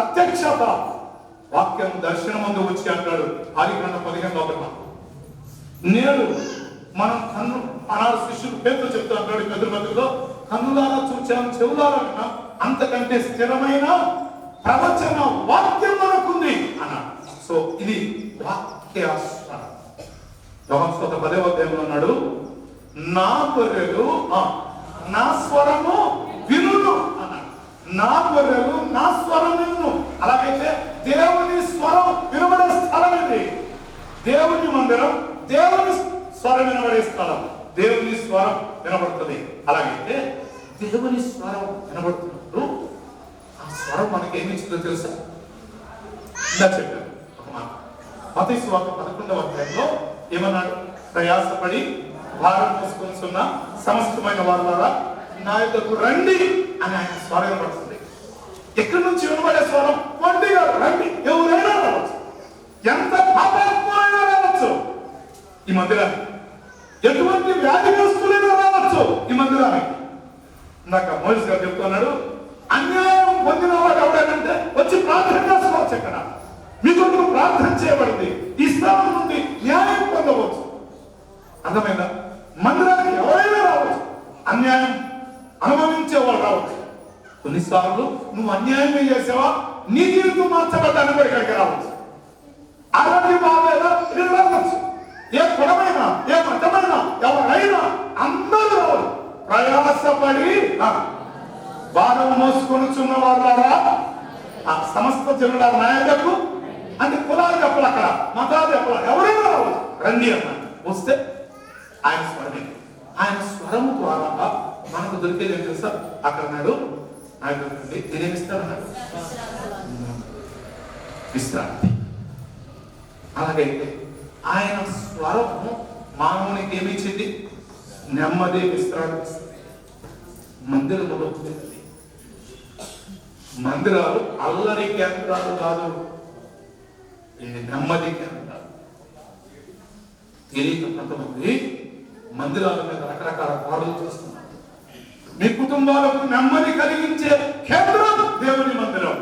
ప్రత్యక్షత వాక్యం దర్శనం ముందు వచ్చి అంటాడు. ఆదికాండ పదిహేను ఒకట నేను మనం కన్ను అనాడు శిష్యులు పేరు చెప్తూ అంటాడు పెద్దల మధ్యలో. కన్నులారా చూచాను చెవులారా అంతకంటే స్థిరమైన ప్రవచన వాక్యం మనకుంది అన్నాడు. సో ఇది వాక్యాస్వరం. యోహాను పదే అధ్యాయంలో అన్నాడు నా గొర్రెలు ఆ, నా స్వరము నా గొర్రెలు నా స్వరం వినును. అలాగైతే దేవుని స్వరం వినబడే స్థలం ఇది. దేవుని మందిరం దేవుని స్వరం వినబడే స్థలం. దేవుని స్వరం వినబడుతుంది. అలాగైతే దేవుని స్వరం వినబడుతున్నప్పుడు ఆ స్వరం మనకి ఏమి ఇచ్చిందో తెలుసా? ఇలా చెప్పాను. ఒక మాట. మతీ స్వాత పదకొండవ అధ్యాయంలో ఏమన్నాడు? ప్రయాసపడి భారం మోసుకొనిస్తున్న సమస్తమైన వాళ్ళారా నా యొక్కకు రండి అని ఆయన స్వరం పడుతుంది ఎక్కడి నుంచి వినబడే స్వరం వండిగా రండి. ఎవరైనా రావచ్చు. ఎంత పాపాత్మైనా రావచ్చు. ఈ మందిరానికి ఎటువంటి వ్యాధిగ్రస్తులైనా రావచ్చు ఈ మందిరానికి ఇందాక మోయిస్ గారు చెప్తున్నాడు అన్యాయం పొందిన వాడు ఎవడనంటే వచ్చి ప్రార్థన చేసుకోవచ్చు ఇక్కడ మీ కొరకు ప్రార్థన చేయబడింది. ఈ స్థానం నుండి న్యాయం పొందవచ్చు. అర్థమైందా? మందిరానికి ఎవరైనా రావచ్చు. అన్యాయం కొన్నిసార్లు నువ్వు అన్యాయమే చేసావా? నీ జీవితం మార్చబడ్డాను కూడా ఇక్కడికి రావచ్చు. అలాంటి బాధేదా ఇక్కడ రావచ్చు. ఏ కులమైనా ఏ మతమైనా ఎవరైనా అందరూ రావాలి ప్రయాసపడి ఆ, మోసుకొని చున్న వాళ్ళారా ఆ సమస్త జనుల నాయకులకు అంటే కులాలు చెప్పాలి అక్కడ మతాలు చెప్పాలి. ఎవరైనా రావచ్చు. రండి అన్న. వస్తే ఆయన స్వరమే ఆయన స్వరం ద్వారా మనకు దొరికేది ఏం తెలుసా? అక్కడ నాడు ఆయన దొరికింది విశ్రాంతి అలాగైతే ఆయన స్వరము మానవునికి ఏమి ఇచ్చింది నెమ్మది విశ్రాంతి. ఇస్తుంది. మందిరములో మందిరాలు అల్లరి కేంద్రాలు కాదు. ఇది నెమ్మది కేంద్రాలు. తెలియక కొంతమంది మందిరాల మీద రకరకాల పాటలు చేస్తున్నారు. మీ కుటుంబాలకు నెమ్మది కలిగించే కేంద్రం దేవుని మందిరం.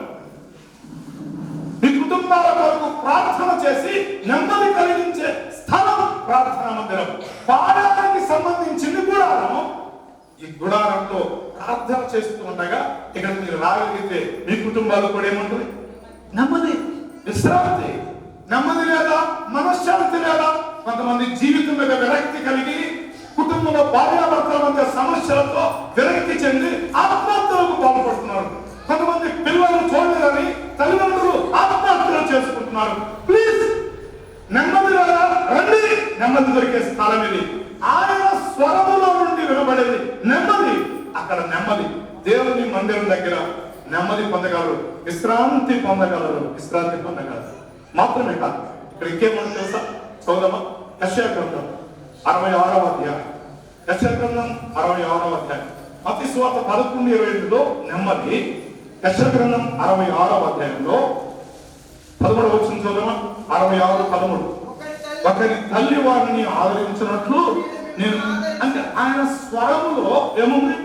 మీ కుటుంబాల కొరకు ప్రార్థన చేసి నెమ్మది కలిగించే స్థలం ప్రార్థనా మందిరం. పాడానికి సంబంధించింది గుడారం. ఈ గుడారంలో ప్రార్థన చేస్తూ ఉండగా ఇక్కడ మీరు రాగలిగితే మీ కుటుంబాలు కూడా ఏముంటుంది? నెమ్మది. విశ్రాంతి. నెమ్మది లేదా మనశ్శాంతి లేదా కొంతమంది జీవితం మీద విరక్తి కలిగి కుటుంబంలో భార్యాభర్తల మధ్య సమస్యలతో విరక్తి చెంది ఆత్మహత్యలకు పాల్పడుతున్నారు. కొంతమంది పిల్లలను చూడలేదని తల్లిదండ్రులు ఆత్మహత్యలు చేసుకుంటున్నారు. ప్లీజ్ నెమ్మది రండి. నెమ్మది దొరికే స్థలం ఇది. ఆయన స్వరములో నుండి వినబడేది నెమ్మది. అక్కడ నెమ్మది. దేవుని మందిరం దగ్గర నెమ్మది పొందగలరు. విశ్రాంతి పొందగలరు. విశ్రాంతి పొందగలరు. మాత్రమే కాదు. ఇక్కడ ఇంకేమన్నా తెలుసా? చదువుదామా యశయ గ్రంథం. అరవై ఆరవ అధ్యాయం. యశయ గ్రంథం అరవై ఆరవ అధ్యాయం. అతి స్వాత పదకొండు ఇరవై ఐదులో నెమ్మది. యశయ గ్రంథం అరవై ఆరవ అధ్యాయంలో పదమూడు వచ్చిన చదవ అరవై ఆరు పదమూడు. ఒకరి తల్లి వారిని ఆదరించినట్లు నేను అంటే ఆయన స్వరములో ఏముంది?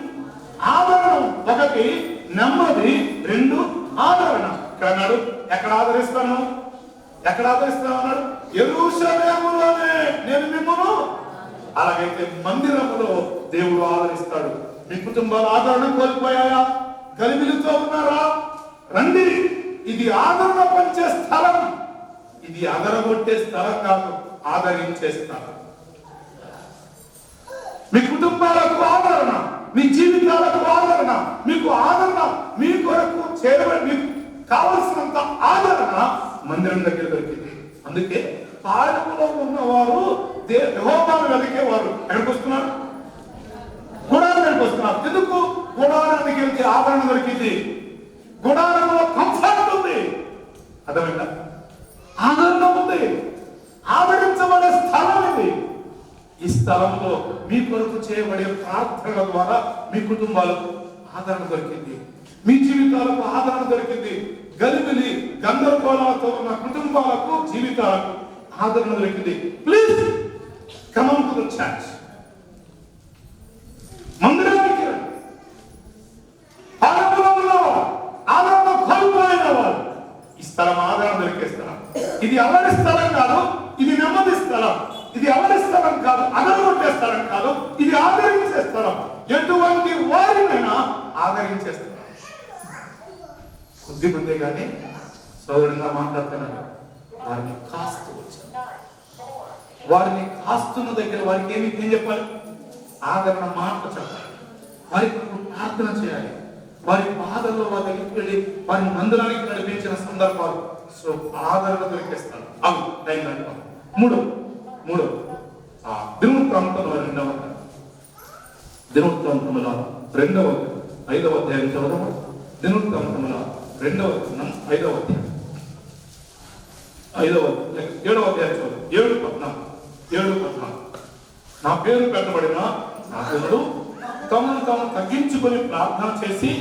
ఆదరణ ఒకటి నెమ్మది రెండు ఆదరణ. ఇక్కడ అన్నాడు ఎక్కడ ఆదరిస్తాను? ఎక్కడ ఆదరిస్తాను అన్నాడు? ఎరుషలేములోనే. నేను మిమ్మల్ని అలాగైతే మందిరములో దేవుడు ఆదరిస్తాడు. మీ కుటుంబాలు ఆదరణ కోల్పోయాయా? గలిబిలితో ఉన్నారా? రండి ఇది ఆదరణ పంచే స్థలం. ఇది అదరగొట్టే స్థలం కాదు ఆదరించే స్థలం. మీ కుటుంబాలకు ఆదరణ మీ జీవితాలకు ఆదరణ మీకు ఆదరణ మీ కొరకు చేయబడి మీకు కావలసినంత ఆదరణ మందిరం దగ్గర దొరికింది. అందుకే పాలకులో ఉన్నవారు యహోబాను యెహోవాను వెతికేవారు ఎక్కడికి వస్తున్నారు? గుడారానికి వస్తున్నారు. ఎందుకు? గుడారానికి వెళ్తే ఆదరణ దొరికింది. గుడారంలో కంఫర్ట్ ఉంది. అర్థమైందా? ఆదరణ ఉంది. ఆదరించబడే స్థలం ఇది. ఈ స్థలంలో మీ కొరకు చేయబడే ప్రార్థనల ద్వారా మీ కుటుంబాలకు ఆదరణ దొరికింది. మీ జీవితాలకు ఆదరణ దొరికింది. గలిబిలి గందరగోళాలతో ఉన్న కుటుంబాలకు జీవితాలకు ఆదరణ దొరికింది. Please Come on to the church. మందిరానికి ఆరాధనలో ఆరాధన కోల్పోయిన వారు ఈ స్థలం ఆధారం దొరికే స్థలం. ఇది ఎవరి స్థలం కాదు ఇది నెమ్మది స్థలం. ఇది ఎవరి స్థలం కాదు అగరగొట్టే స్థలం కాదు ఇది ఆదరించే స్థలం. ఎటువంటి వారినైనా ఆదరించే స్థలం. కొద్ది ముందే కానీ సౌదరంగా మాట్లాడుతున్నారు వారిని కాస్తూ వచ్చారు వారిని కాస్తున్న దగ్గర వారికి ఏమి ఏం చెప్పాలి? ఆదరణ మాట చెప్పాలి. వారి ప్రార్థన చేయాలి. వారి బాధల్లో వారి దగ్గరికి వెళ్ళి వారిని మందిరానికి నడిపించిన సందర్భాలు సో ఆదరణ దొరికిస్తాను. అవు టైం గంట మూడు మూడు ఆ దినుడు ప్రాంతంలో రెండవ అధ్యాయం. ప్రాంతంలో రెండవ ఐదవ అధ్యాయం చదవడం దినుడు ప్రాంతంలో రెండవ ఐదవ అధ్యాయం. ఐదవ ఏడవ అధ్యాయం చదవడం ఏడు పద్నాలుగు. ఏడు పద్నాలుగు నా పేరు పెట్టబడిన నా పిల్లలు తమను తాము తగ్గించుకొని ప్రార్థన చేసి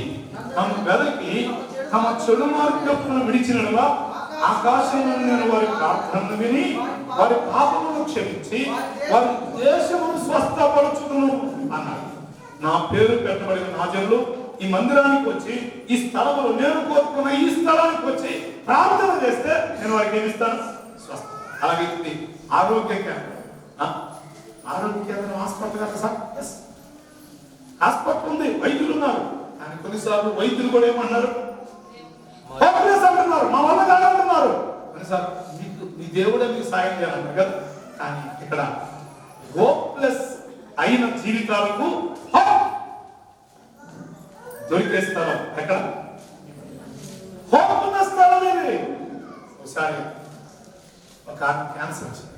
తమ వెదకి తమ చెడు మార్గమును విడిచినగా ఆకాశం నేను వారి ప్రార్థనను విని వారి పాపమును క్షమించి వారి దేశమును స్వస్థపరచుకును అన్నాడు. నా పేరు పెట్టబడిన నా ఈ మందిరానికి వచ్చి ఈ స్థలంలో నేను కోరుకున్న ఈ స్థలానికి వచ్చి ప్రార్థన చేస్తే నేను వారికి ఏమిస్తాను స్వస్థ. అలాగే ఆరోగ్య క్యాంప్ ఆరోగ్య కేంద్రం హాస్పిటల్ కదా సార్? ఎస్ హాస్పిటల్ ఉంది వైద్యులు ఉన్నారు కానీ కొన్నిసార్లు వైద్యులు కూడా ఏమన్నారు హోప్లెస్ అంటున్నారు మా వల్ల కాదంటున్నారు కొన్నిసార్లు మీకు మీ దేవుడే మీకు సాయం చేయాలన్నారు కదా? కానీ ఇక్కడ హోప్లెస్ అయిన జీవితాలకు దొరికే స్థలం ఎక్కడ? హోప్ ఉన్న స్థలం ఇది. ఒకసారి ఒక క్యాన్సర్ వచ్చింది.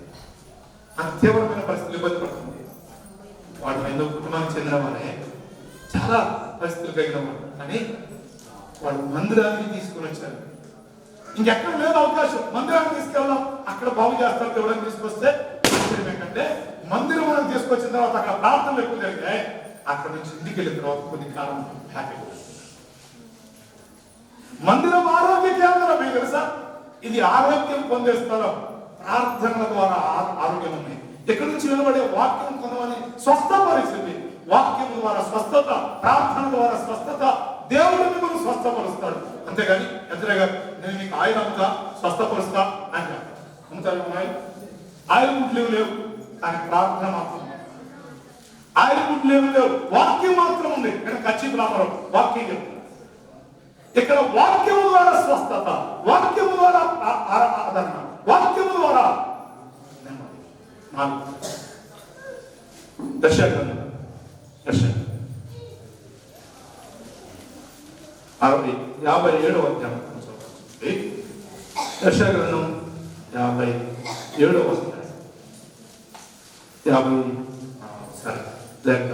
అంత పరిస్థితులు ఇబ్బంది పడుతుంది. వాడు ఏదో కుటుంబానికి చెందిన వారే చాలా పరిస్థితులు కలిగిన వాడు కానీ వాడు మందిరానికి తీసుకుని వచ్చారు. ఇంకెక్కడ లేదు అవకాశం. మందిరానికి తీసుకెళ్దాం. అక్కడ బాగు చేస్తారు ఎవరైనా తీసుకొస్తే ఆశ్చర్యం ఏంటంటే మందిరం మనం తీసుకొచ్చిన తర్వాత అక్కడ ప్రార్థనలు ఎక్కువ జరిగాయి. అక్కడ నుంచి ఇంటికి వెళ్ళిన తర్వాత కొద్ది కాలం హ్యాపీ మందిరం ఆరోగ్య కేంద్రం మీకు తెలుసా? ఇది ఆరోగ్యం పొందే స్థలం. ప్రార్థనల ద్వారా ఆరోగ్యం ఉంది ఎక్కడి నుంచి వెలువడే వాక్యం కొంతమంది స్వస్థపరిచింది వాక్యం ద్వారా స్వస్థత ప్రార్థన ద్వారా స్వస్థత దేవుడు మిమ్మల్ని స్వస్థపరుస్తాడు. అంతేగాని ఎదురుగా నేను మీకు ఆయన అమ్ముతా స్వస్థపరుస్తా అని చెప్పాను. అమ్ముతారు ఆయన గుడ్లేవు లేవు కానీ ప్రార్థన మాత్రం ఆయన గుడ్లేవు లేవు వాక్యం మాత్రం ఉంది. ఇక్కడ ఖచ్చిత రామరం వాక్యం చెప్తుంది ఇక్కడ వాక్యం ద్వారా స్వస్థత వాక్యం ద్వారా ఆ- ఆ- ఆదరణ వాక్యము ద్వారా నెమ్మది. నాలుగు. దశగ్రంథం దశ అరవై యాభై ఏడవ అధ్యాయం చదవండి. దశగ్రంథం యాభై ఏడవ అధ్యాయం యాభై ఆ, సరే లేక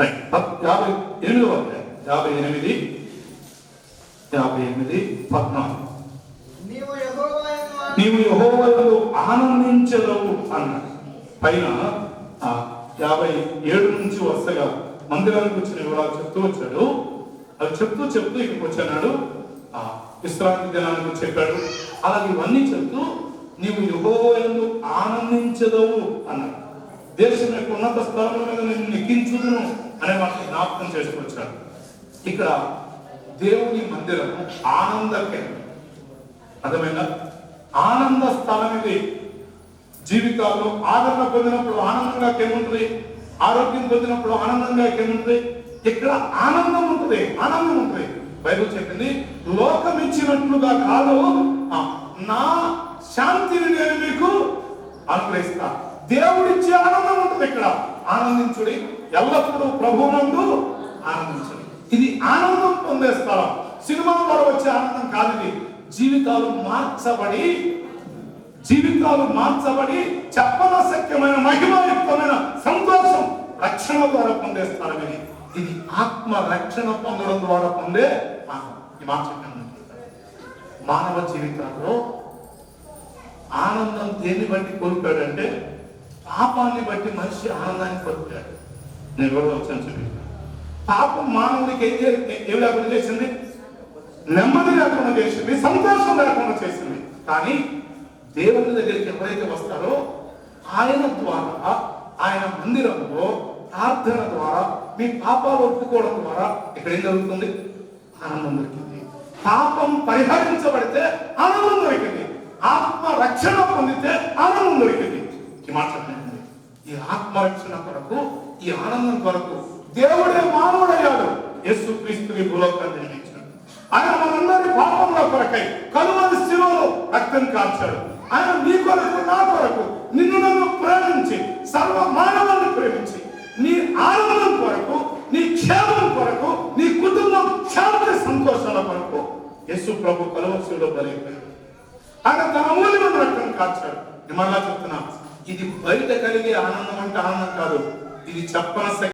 రైట్. పద్- యాభై ఎనిమిదవ అధ్యాయం యాభై ఎనిమిది యాభై ఎనిమిది పద్నాలుగు నీవు యెహోవాయను ఆ- నీవు యహోవలు ఆనందించదవు అన్నాడు పైన ఆ, యాభై ఏడు నుంచి వరుసగా మందిరానికి వచ్చిన వివరాలు చెప్తూ వచ్చాడు. అవి చెప్తూ చెప్తూ ఇక్కడికి వచ్చాడు. ఆ, విశ్రాంతి దినానికి చెప్పాడు. అలాగే ఇవన్నీ చెప్తూ నీవు యహోవయందు ఆనందించదవు అన్నాడు దేశం యొక్క ఉన్నత స్థలంలో మీద నేను నెక్కించుదును అనే మాట జ్ఞాపకం చేసుకొచ్చాడు ఇక్కడ దేవుని మందిరం ఆనంద కేంద్రం అర్థమైందా? ఆనంద స్థలం ఇది జీవితాల్లో ఆదరణ పొందినప్పుడు ఆనందంగా ఏముంటుంది ఆరోగ్యం పొందినప్పుడు ఆనందంగా ఏముంటుంది ఇక్కడ ఆనందం ఉంటుంది ఆనందం ఉంటుంది. బైబుల్ చెప్పింది లోకం ఇచ్చినట్లుగా కాదు నా శాంతిని నేను మీకు అనుగ్రహిస్తా. దేవుడిచ్చే ఆనందం ఉంటుంది ఇక్కడ. ఆనందించుడి ఎల్లప్పుడూ ప్రభువునందు ఆనందించుడి. ఇది ఆనందం పొందే స్థలం. సినిమా ద్వారా వచ్చే ఆనందం కాదు ఇది. జీవితాలు మార్చబడి జీవితాలు మార్చబడి చెప్పనశక్యమైన మహిమాయుక్తమైన సంతోషం రక్షణ ద్వారా పొందే స్థలం ఇది. ఆత్మ రక్షణ పొందడం ద్వారా పొందే ఈ మాట మానవ జీవితాల్లో ఆనందం దేన్ని బట్టి కోల్పోయాడంటే పాపాన్ని బట్టి మనిషి ఆనందాన్ని కోల్పోయాడు. నేను కూడా వచ్చాను చూపించాను పాపం మానవుడికి ఏం ఏం లేకుండా చేసింది నెమ్మది లేకుండా చేసింది సంతోషం లేకుండా చేసింది. కానీ దేవుని దగ్గరికి ఎవరైతే వస్తారో ఆయన ద్వారా ఆయన మందిరంలో ప్రార్థన ద్వారా మీ పాపాలు ఒప్పుకోవడం ద్వారా ఇక్కడ ఏం జరుగుతుంది? ఆనందం దొరికింది. పాపం పరిహరించబడితే ఆనందం దొరికింది. ఆత్మ రక్షణ పొందితే ఆనందం దొరికింది. ఈ మాట ఈ ఆత్మ రక్షణ కొరకు ఈ ఆనందం కొరకు దేవుడే మానవుడయ్యాడు. యేసు క్రీస్తుని భూలోకాన్ని నిర్మించాడు. ఆయన మనందరి పాపంలో కొరకై కలువని శివలో రక్తం కాల్చాడు ఆయన నీ కొరకు నా కొరకు నిన్ను నన్ను ప్రేమించి సర్వ మానవాన్ని ప్రేమించి నీ ఆనందం కొరకు నీ క్షేమం కొరకు నీ కుటుంబం శాంతి సంతోషాల కొరకు యేసు ప్రభు కలువరిశిలో బలైపోయాడు ఆయన తన మూల్యమైన రక్తం కాల్చాడు నేను మరలా చెప్తున్నా ఇది బయట కలిగే ఆనందం అంటే ఆనందం కాదు. ఇది చెప్పనసగి